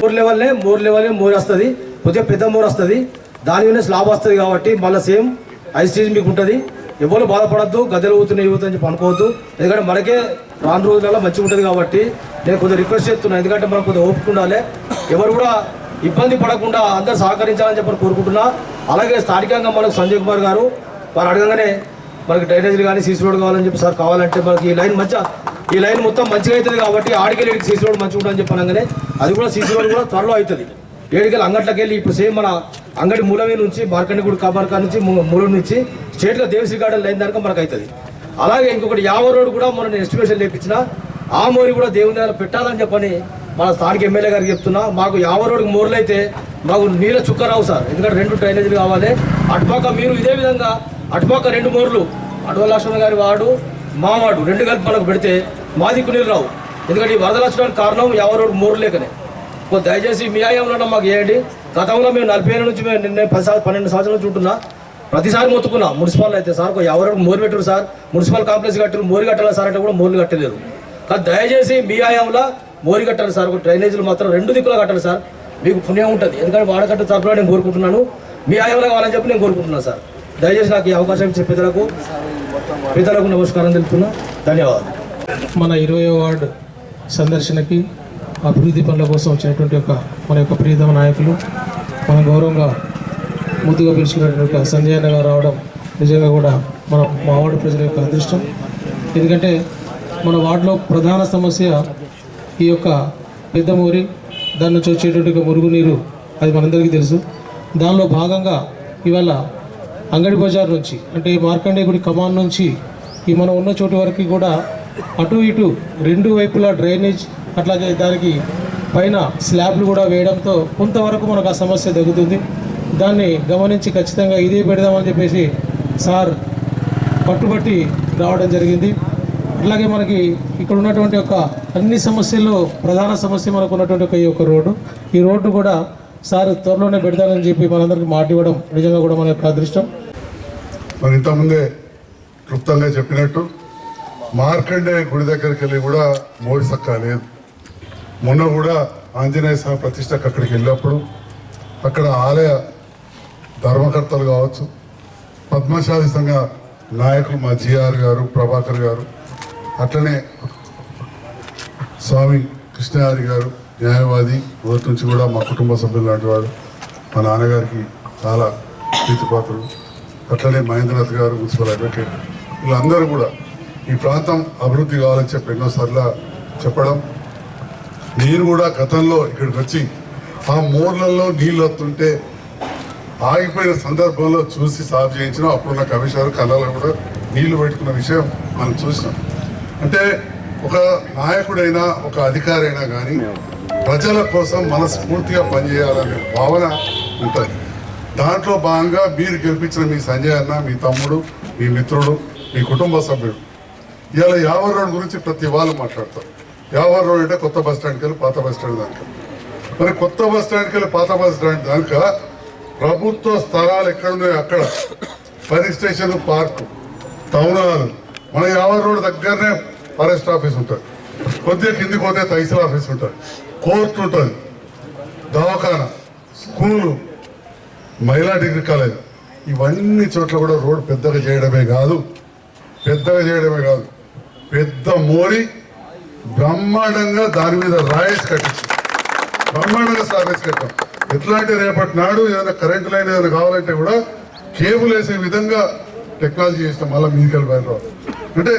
More లెవెల్నే more level more వస్తుంది. కొద్దిగా పెద్ద మోర్ వస్తుంది. దాని మీద స్లాబ్ వస్తుంది కాబట్టి మళ్ళీ సేమ్ ఐస్ స్టేజ్ మీకు ఉంటుంది. ఎవరు బాధపడద్దు గదిలో ఊతున్నాయి యువత అని చెప్పి అనుకోవద్దు. ఎందుకంటే మనకే రాను రోజులలో మంచిగా ఉంటుంది కాబట్టి నేను కొద్దిగా రిక్వెస్ట్ చేస్తున్నాను ఎందుకంటే మనం కొద్దిగా ఓపిక ఉండాలి. ఎవరు కూడా ఇబ్బంది పడకుండా అందరు సహకరించాలని చెప్పి కోరుకుంటున్నా. అలాగే స్థానికంగా మనకు సంజయ్ కుమార్ గారు వారు అడగగానే మనకి డ్రైనేజీలు కానీ సీసీ రోడ్ కావాలని చెప్పి సార్ కావాలంటే మనకి ఈ లైన్ మంచిగా ఈ లైన్ మొత్తం మంచిగా అవుతుంది కాబట్టి ఆడికెళ్ళి సీసీ రోడ్ మంచిగా ఉంటుందని చెప్పి అనగానే అది కూడా సీసీ రోడ్ కూడా త్వరలో అవుతుంది. ఏడికెళ్ళి అంగట్లకి వెళ్ళి ఇప్పుడు సేమ్ మన అంగడి మూలమే నుంచి మార్కండి గుడి కబార్కా నుంచి మూలం నుంచి చేతిలో దేవశ్రీ గార్డెన్ లేని దానికి మనకు అవుతుంది అలాగే ఇంకొకటి యావ రోడ్ కూడా మనం ఎస్టిమేషన్ లేపించిన ఆ మోరి కూడా దేవుని దగ్గర పెట్టాలని చెప్పని మన స్థానిక ఎమ్మెల్యే గారికి చెప్తున్నా. మాకు యావ రోడ్కి మోర్లు అయితే మాకు నీళ్ళ చుక్క రావు సార్. ఎందుకంటే రెండు డ్రైనేజీలు కావాలి. అటుపక్క మీరు ఇదే విధంగా అటుపక్క రెండు మోర్లు అడవ లక్ష్మణ్ గారి వాడు మా వాడు రెండు కలిపి మనకు పెడితే మా దిక్కు నీళ్ళు రావు. ఎందుకంటే ఈ వరదలు వచ్చడానికి కారణం యావ రోడ్ మోర్లు లేకనే. దయచేసి మీ ఆయంలో మాకు చేయండి. గతంలో మేము నలభై ఏళ్ళ నుంచి మేము నిన్న పది సంవత్సరాలు పన్నెండు సంవత్సరాల నుంచి ఉంటున్నా. ప్రతిసారి మొత్తుకున్నా. మున్సిపల్ అయితే సార్ ఒక ఎవరు మోరు పెట్టారు సార్? మున్సిపల్ కాంప్లెక్స్ కట్టారు మోరు కట్టాలి సార్ అంటే కూడా మోర్లు కట్టలేదు కానీ దయచేసి మీ ఆయంలో మోరి కట్టాలి సార్ ఒక డ్రైనేజీలు మాత్రం రెండు దిక్కులు కట్టాలి సార్. మీకు పుణ్యం ఉంటుంది. ఎందుకంటే వాడకట్ట తరఫున నేను కోరుకుంటున్నాను. మీ ఆయంలో కావాలని చెప్పి నేను కోరుకుంటున్నాను సార్. దయచేసి నాకు ఈ అవకాశం ఇచ్చే పెద్దలకు పెద్దలకు నమస్కారం తెలుపుతున్నా. ధన్యవాదాలు. మన ఇరవై వార్డు సందర్శనకి అభివృద్ధి పనుల కోసం వచ్చినటువంటి ఒక మన యొక్క ప్రియతమ నాయకులు మన గౌరవంగా ముద్దుగా పిలుచుకున్నటువంటి సంజయ్ అన్న గారు రావడం నిజంగా కూడా మన మా వార్డు ప్రజల యొక్క అదృష్టం. ఎందుకంటే మన వార్డులో ప్రధాన సమస్య ఈ యొక్క పెద్ద మోరి దాని నుంచి వచ్చేటువంటి మురుగునీరు అది మనందరికీ తెలుసు. దానిలో భాగంగా ఇవాళ అంగడి బజార్ నుంచి అంటే మార్కండే గుడి కమాన్ నుంచి ఈ మనం ఉన్న చోటు వరకు కూడా అటు ఇటు రెండు వైపులా డ్రైనేజ్ అట్లాగే దానికి పైన స్లాబ్లు కూడా వేయడంతో కొంతవరకు మనకు ఆ సమస్య తగ్గుతుంది. దాన్ని గమనించి ఖచ్చితంగా ఇదే పెడదామని చెప్పేసి సార్ పట్టుబట్టి రావడం జరిగింది. అట్లాగే మనకి ఇక్కడ ఉన్నటువంటి ఒక అన్ని సమస్యల్లో ప్రధాన సమస్య మనకు ఉన్నటువంటి ఒక ఈ యొక్క రోడ్డు. ఈ రోడ్డు కూడా సార్ త్వరలోనే పెడతానని చెప్పి మనందరికీ మాట ఇవ్వడం నిజంగా కూడా మన యొక్క అదృష్టం. మరి ఇంతకుముందే క్లుప్తంగా చెప్పినట్టు మార్కండే గుడి దగ్గరికి వెళ్ళి కూడా మోడి సక్క లేదు. మొన్న కూడా ఆంజనేయ స్వామి ప్రతిష్టకు అక్కడికి వెళ్ళినప్పుడు అక్కడ ఆలయ ధర్మకర్తలు కావచ్చు పద్మశాలి సంఘ నాయకులు మా జిఆర్ గారు ప్రభాకర్ గారు అట్లనే స్వామి కృష్ణయారి గారు న్యాయవాది మొదటి నుంచి కూడా మా కుటుంబ సభ్యులు లాంటి వారు మా నాన్నగారికి చాలా ప్రీతిపాత్రులు. అట్లనే మహేంద్రనాథ్ గారు మున్సిపల్ అడ్వకేట్. వీళ్ళందరూ కూడా ఈ ప్రాంతం అభివృద్ధి కావాలని చెప్పి ఎన్నోసార్లు చెప్పడం. నేను కూడా గతంలో ఇక్కడికి వచ్చి ఆ మోర్లలో నీళ్ళు వస్తుంటే ఆగిపోయిన సందర్భంలో చూసి సాఫ్ చేయించిన. అప్పుడున్న కమిషనర్ కళ్ళలో కూడా నీళ్ళు పెట్టుకున్న విషయం మనం చూసినాం. అంటే ఒక నాయకుడైనా ఒక అధికారి అయినా కానీ ప్రజల కోసం మనస్ఫూర్తిగా పనిచేయాలనే భావన ఉంటుంది. దాంట్లో భాగంగా మీరు గెలిపించిన మీ సంజయ్ అన్న మీ తమ్ముడు మీ మిత్రుడు మీ కుటుంబ సభ్యుడు. ఇవాళ యావర్ రోడ్ గురించి ప్రతి వాళ్ళు మాట్లాడతారు. యావర్ రోడ్ అంటే కొత్త బస్ స్టాండ్కి వెళ్ళి పాత బస్ స్టాండ్ దానికి. మరి కొత్త బస్ స్టాండ్కి వెళ్ళి పాత బస్ స్టాండ్ దానిక ప్రభుత్వ స్థలాలు ఎక్కడ ఉన్నాయో అక్కడ? Fire station park town hall మన యావర్ రోడ్ దగ్గరనే ఫారెస్ట్ ఆఫీస్ ఉంటుంది. కొద్దిగా కిందికి పోతే తహసీల్ ఆఫీస్ ఉంటుంది. కోర్టు ఉంటుంది. దవాఖానా స్కూలు మహిళా డిగ్రీ కాలేజ్. ఇవన్నీ చోట్ల కూడా రోడ్ పెద్దగా చేయడమే కాదు. పెద్దగా చేయడమే కాదు. పెద్ద మోరి బ్రహ్మాండంగా దాని మీద రాయేసి కట్టించి బ్రహ్మాండంగా సాగేసి కట్టాం. ఎట్లా అంటే రేపటి నాడు ఏదైనా కరెంట్ లైన్ ఏదైనా కావాలంటే కూడా కేబుల్ వేసే విధంగా టెక్నాలజీ చేస్తాం మళ్ళీ మీదికెళ్ళి బయట అంటే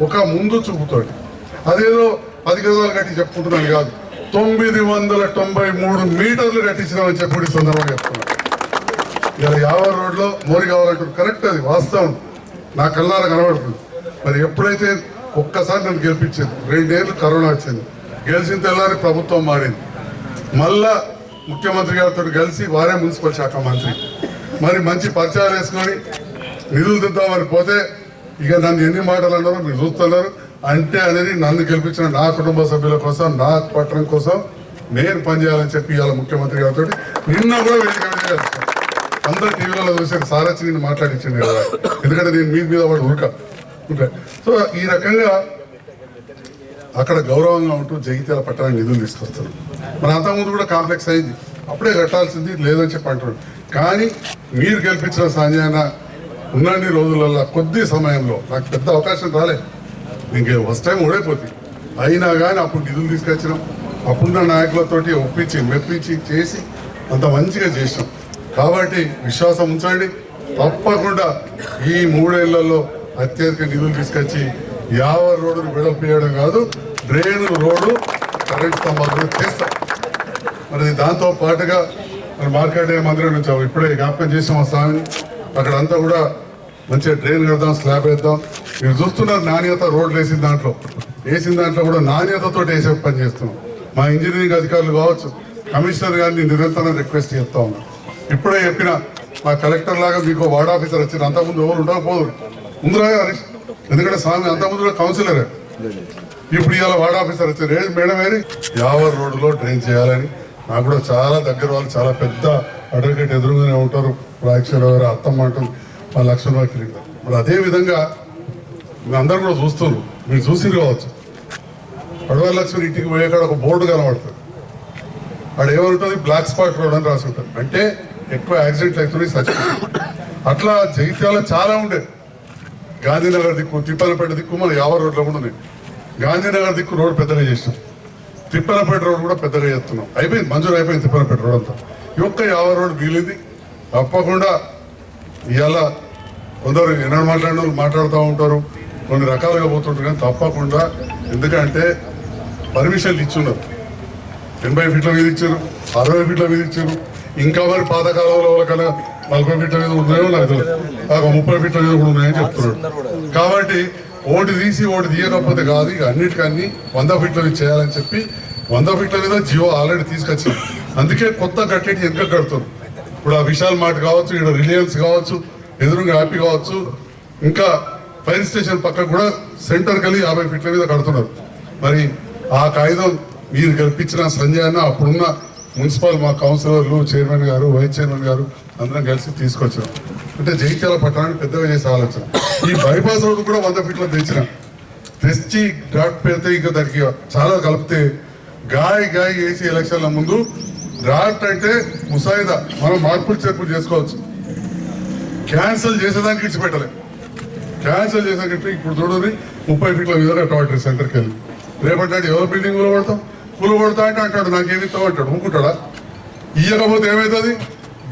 ఒక ముందు చూపుతోటి. అదేదో పది గజాలు కట్టి చెప్పుకుంటున్నాను కాదు. తొమ్మిది వందల తొంభై మూడు మీటర్లు కట్టించినామని చెప్పి సందర్భంగా చెప్తున్నాను ఇలా యావర్ రోడ్లో మోరి కావాలంటారు కరెక్ట్ అది వాస్తవం. నా కళ్ళారా కనబడుతుంది. మరి ఎప్పుడైతే ఒక్కసారి నన్ను గెలిపించింది రెండేళ్ళు కరోనా వచ్చింది. గెలిచిన తెల్లారి ప్రభుత్వం మారింది. మళ్ళా ముఖ్యమంత్రి గారితో కలిసి వారే మున్సిపల్ శాఖ మంత్రి. మరి మంచి పరిచయాలు వేసుకొని నిధులు దిద్దామని పోతే ఇక నన్ను ఎన్ని మాటలు అన్నారో మీరు చూస్తున్నారు. అంటే అనేది నన్ను గెలిపించిన నా కుటుంబ సభ్యుల కోసం నా పట్టణం కోసం నేను పనిచేయాలని చెప్పి ఇవాళ ముఖ్యమంత్రి గారితో నిన్న కూడా వేదిక అందరు టీవీలలో చూసారు సార్ వచ్చి నేను మాట్లాడించింది కదా. ఎందుకంటే నేను మీ మీద వాడు ఉరక. ఉరక. సో ఈ రకంగా అక్కడ గౌరవంగా ఉంటూ జగిత్యాల పట్టణానికి నిధులు తీసుకొస్తారు మన అంతకుముందు కూడా కాంప్లెక్స్ అయింది. అప్పుడే కట్టాల్సింది లేదని చెప్పి అంటున్నాడు. కానీ మీరు గెలిపించిన సంజయన ఉన్నన్ని రోజులలో కొద్ది సమయంలో నాకు పెద్ద అవకాశం రాలే. ఇంకే ఫస్ట్ టైం ఓడైపోతుంది అయినా కానీ అప్పుడు నిధులు తీసుకొచ్చినాం. అప్పుడున్న నాయకులతోటి ఒప్పించి మెప్పించి చేసి అంత మంచిగా చేసినాం. కాబట్టి విశ్వాసం ఉంచండి. తప్పకుండా ఈ మూడేళ్ళలో అత్యధిక నిధులు తీసుకొచ్చి యావ రోడ్డును విడపేయడం కాదు డ్రైన్ రోడ్డు కరెంట్ స్తంభాలు కూడా చేస్తాం. మరి దాంతో పాటుగా మరి మార్కెట్ మందిరం నుంచి ఇప్పుడే జ్ఞాపకం చేసాం ఆ స్వామిని. అక్కడ అంతా కూడా మంచిగా డ్రైన్ కడదాం స్లాబ్ వేద్దాం. మీరు చూస్తున్నారు నాణ్యత రోడ్లు వేసిన దాంట్లో. వేసిన దాంట్లో కూడా నాణ్యతతో వేసే పని చేస్తున్నాం. మా ఇంజనీరింగ్ అధికారులు కావచ్చు కమిషనర్ గారిని నిరంతరం రిక్వెస్ట్ చేస్తా ఉన్నాం. ఇప్పుడే చెప్పిన మా కలెక్టర్ లాగా మీకు వార్డ్ ఆఫీసర్ వచ్చిన అంతకుముందు ఎవరు ఉండకపోదు ఉందిరా హరీష్. ఎందుకంటే స్వామి అంతకుముందు కౌన్సిలరే. ఇప్పుడు ఇవాళ వార్డ్ ఆఫీసర్ వచ్చారు. ఏంటి మేడం ఏది? యావర్ రోడ్డులో డ్రైన్ చేయాలని. నాకు కూడా చాలా దగ్గర వాళ్ళు చాలా పెద్ద అడ్వకేట్ ఎదురుగానే ఉంటారు. రాజేశ్వర గారు అత్తమ్మ అంటుంది. మా లక్ష్మణ వాకి మరి అదే విధంగా అందరూ కూడా చూస్తున్నారు. మీరు చూసి కావచ్చు. పడవ లక్ష్మణ్ ఇంటికి పోయే కాడ ఒక బోర్డు కనబడుతుంది. అక్కడ ఏమంటుంది? బ్లాక్ స్పాట్ రోడ్ అని రాసి ఉంటుంది. అంటే ఎక్కువ యాక్సిడెంట్లు అవుతున్నాయి చచ్చిపోతుంది అట్లా జగిత్యాల చాలా ఉండే. గాంధీనగర్ దిక్కు తిప్పలపేట దిక్కు మన యావర్ రోడ్లో కూడా ఉన్నాయి. గాంధీనగర్ దిక్కు రోడ్ పెద్దగా చేసినాం. తిప్పలపేట రోడ్ కూడా పెద్దగా చేస్తున్నాం. అయిపోయింది మంజూరు అయిపోయింది తిప్పలపేట రోడ్ అంతా. ఈ ఒక్క యావ రోడ్ మిగిలింది తప్పకుండా ఇవాళ కొందరు ఎన్నో మాట్లాడిన వాళ్ళు మాట్లాడుతూ ఉంటారు. కొన్ని రకాలుగా పోతుంటారు కానీ తప్పకుండా ఎందుకంటే పర్మిషన్లు ఇచ్చున్నారు. ఎనభై ఫీట్ల మీద ఇచ్చారు అరవై ఫీట్ల మీద ఇచ్చారు. ఇంకా మరి పాతకాలంలో వాళ్ళకన్నా నలభై ఫీట్ల మీద ఉన్నాయో నాకు తెలియదు నాకు ముప్పై ఫీట్ల మీద కూడా ఉన్నాయని చెప్తున్నాడు కాబట్టి ఓటు తీసి ఓటు తీయకపోతే కాదు ఇక అన్నిటికన్నీ వంద ఫీట్ల మీద చేయాలని చెప్పి వంద ఫీట్ల మీద జియో ఆల్రెడీ తీసుకొచ్చింది. అందుకే కొత్త కట్టేటి వెనక కడుతున్నారు. ఇప్పుడు ఆ విశాల్ మార్ట్ కావచ్చు ఇక్కడ రిలయన్స్ కావచ్చు ఎదురుగా హ్యాపీ కావచ్చు ఇంకా ఫైర్ స్టేషన్ పక్కకు కూడా సెంటర్ కలిగి యాభై ఫీట్ల మీద కడుతున్నారు. మరి ఆ కాగితం మీరు కల్పించిన సంజయ్ అన్న అప్పుడున్న మున్సిపల్ మా కౌన్సిలర్లు చైర్మన్ గారు వైస్ చైర్మన్ గారు అందరం కలిసి తీసుకొచ్చాం అంటే జగిత్యాల పట్టణాన్ని పెద్దగా చేసే ఆలోచన. ఈ బైపాస్ రోడ్డు కూడా వంద ఫీట్లు తెచ్చిన. తెచ్చి ఘాట్ పెడితే ఇంకా దానికి చాలా కలిపితే గాయ గాయ వేసి ఎలక్షన్ల ముందు ఘాట్ అంటే ముసాయిదా. మనం మార్పులు చేర్పులు చేసుకోవచ్చు. క్యాన్సిల్ చేసేదానికి ఇచ్చిపెట్టలే. క్యాన్సిల్ చేసేదానికి ఇప్పుడు చూడండి ముప్పై ఫీట్ల మీద కట్టబట్టారు సెంటర్కి వెళ్ళి రేపటి ఎవరు బిల్డింగ్ కూలబడతాం? కూలబడతా అంటే అంటాడు నాకేమి ఇస్తావు అంటాడు. ఊరుకుంటాడా? ఇయ్యకపోతే ఏమవుతుంది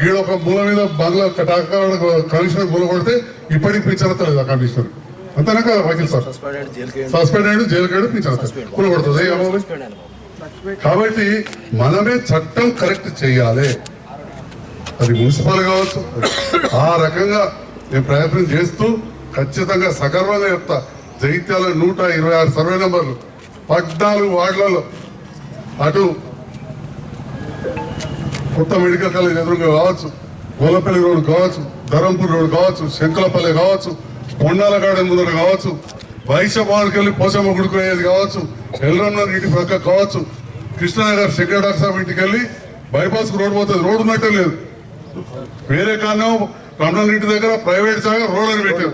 గీడ ఒక మూల మీద బంగ్లా కటాక కమిషనర్ కూలబడితే ఇప్పటికి పింఛనతలేదు ఆ కమిషనర్. అంతేనా కదా వకీల్ సార్? సస్పెండ్ అయ్యాడు వెళ్ళి పింఛనత కూలబడుతుంది ఏమవుతుంది కాబట్టి మనమే చట్టం కరెక్ట్ చేయాలి. అది మున్సిపల్ కావచ్చు. ఆ రకంగా నేను ప్రయత్నం చేస్తూ ఖచ్చితంగా సగర్వంగా చెప్తా. జగిత్యాల నూట ఇరవై ఆరు సర్వే నెంబర్లు పద్నాలుగు వార్డులలో అటు కొత్త మెడికల్ కాలేజ్ ఎదురుగా కావచ్చు గోలపల్లి రోడ్ కావచ్చు ధరంపూర్ రోడ్ కావచ్చు శంకలపల్లి కావచ్చు కొండాల గార్డెన్ ముందర కావచ్చు వైశ్య భవన్కి వెళ్ళి పోసమ్మ గుడికి పోయేది కావచ్చు ఎల్రమ్నగర్ ఇంటి ప్రక్క కావచ్చు కృష్ణానగర్ సెక్రటరీ డాక్టర్ సాబ్ ఇంటికి వెళ్ళి బైపాస్ రోడ్ పోతుంది. రోడ్డు ఉన్నట్టే లేదు. వేరే కారణం రమణ ఇంటి దగ్గర ప్రైవేట్ సంఘం రోడ్ అని పెట్టారు.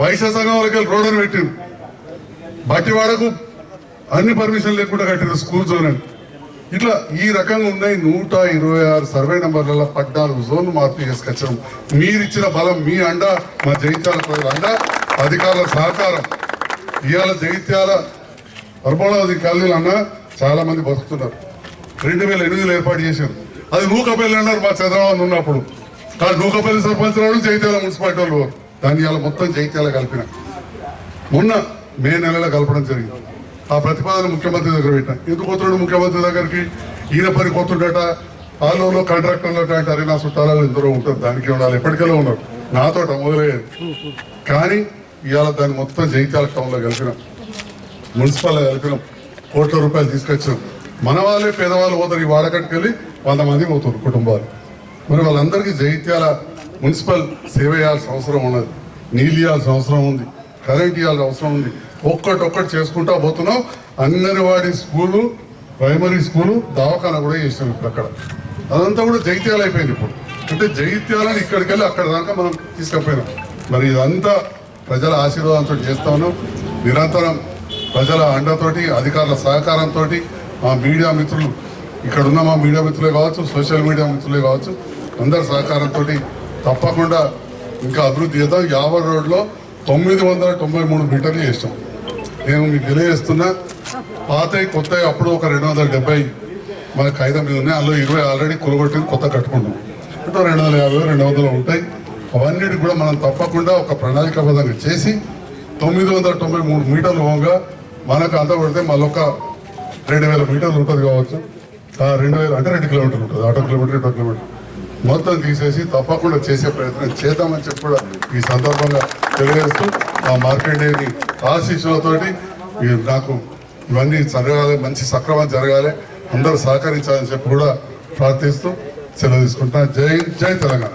వైశ్య సంఘం వాళ్ళకి వెళ్ళి రోడ్ అని పెట్టారు. బట్టివాడకు అన్ని పర్మిషన్ లేకుండా కట్టారు స్కూల్ జోన్ అని. ఇట్లా ఈ రకంగా ఉన్నాయి నూట ఇరవై ఆరు సర్వే నెంబర్లలో పద్నాలుగు జోన్లు మార్పు చేసుకొచ్చాం. మీరిచ్చిన బలం మీ అండ మా జగిత్యాల ప్రజల అండ అధికారుల సహకారం. ఇవాళ జగిత్యాల పరమోళాది కాలనీలు అన్న చాలా మంది బతుకుతున్నారు. రెండు వేల ఎనిమిదిలో ఏర్పాటు చేశారు. అది నూకపల్లి అన్నారు మా చంద్రబాబు ఉన్నప్పుడు. కానీ నూకపల్లి సర్పంచ్ వాళ్ళు జగిత్యాల మున్సిపాలిటీ వాళ్ళు. దాన్ని ఇవాళ మొత్తం జగిత్యాల కలిపిన. మొన్న మే నెలలో కలపడం జరిగింది. ఆ ప్రతిపాదన ముఖ్యమంత్రి దగ్గర పెట్టిన ఎందుకు వస్తున్నాడు ముఖ్యమంత్రి దగ్గరికి? ఈయన పని కొత్తుండట ఆలోలో కాంట్రాక్టర్లు అరే నా చుట్టాలలో ఎందరో ఉంటుంది దానికి ఉండాలి. ఎప్పటికెళ్ళో ఉన్నారు. నాతోట మొదలయ్యేది. కానీ ఇవాళ దాన్ని మొత్తం జైత్యాల టౌన్లో కలిపినాం. మున్సిపల్ కలిపినాం. కోట్ల రూపాయలు తీసుకొచ్చాం మన వాళ్ళే పేదవాళ్ళు పోతారు. ఈ వాడకట్టుకు వెళ్ళి వంద మంది పోతారు కుటుంబాలు. మరి వాళ్ళందరికీ జైత్యాల మున్సిపల్ సేవ చేయాల్సిన అవసరం ఉన్నది. నీళ్ళు ఇవ్వాల్సిన అవసరం ఉంది. కరెంట్ ఇవ్వాల్సిన అవసరం ఉంది. ఒక్కటొక్కటి చేసుకుంటా పోతున్నాం అంగన్వాడీ స్కూలు ప్రైమరీ స్కూలు దవాఖాన కూడా చేసినాం ఇప్పుడు అక్కడ. అదంతా కూడా జైత్యాలు అయిపోయింది ఇప్పుడు. అంటే జైత్యాలని ఇక్కడికి వెళ్ళి అక్కడ దాకా మనం తీసుకుపోయినాం. మరి ఇదంతా ప్రజల ఆశీర్వాదంతో చేస్తా ఉన్నాం. నిరంతరం ప్రజల అండతోటి అధికారుల సహకారంతో మా మీడియా మిత్రులు ఇక్కడ ఉన్న మా మీడియా మిత్రులే కావచ్చు సోషల్ మీడియా మిత్రులే కావచ్చు అందరి సహకారంతో తప్పకుండా ఇంకా అభివృద్ధి చేద్దాం. యావర్ రోడ్లో తొమ్మిది వందల తొంభై మూడు మీటర్లు చేస్తాం నేను మీకు తెలియజేస్తున్నా పాతవి కొత్తవి అప్పుడు ఒక రెండు వందల డెబ్బై మన కాగితం మీద ఉన్నాయి. అందులో ఇరవై ఆల్రెడీ కొలగొట్టింది కొత్త కట్టుకున్నాం. అంటే రెండు వందల యాభై రెండు వందలు ఉంటాయి. అవన్నిటి కూడా మనం తప్పకుండా ఒక ప్రణాళికాబద్ధంగా చేసి తొమ్మిది వందల తొంభై మూడు మీటర్లు పోగా మనకు అంత పడితే మళ్ళొక రెండు వేల మీటర్లు ఉంటుంది కావచ్చు. ఆ రెండు వేల అంటే రెండు కిలోమీటర్లు ఉంటుంది. ఆటో కిలోమీటర్ ఇటో కిలోమీటర్. మొత్తం తీసేసి తప్పకుండా చేసే ప్రయత్నం చేద్దామని చెప్పి కూడా ఈ సందర్భంగా తెలియజేస్తూ ఆ మార్కండేని ఆశీస్సులతోటి నాకు ఇవన్నీ జరగాలి మంచి సక్రమం జరగాలి. అందరూ సహకరించాలని చెప్పి కూడా ప్రార్థిస్తూ సెలవు తీసుకుంటున్నా. జై జై తెలంగాణ.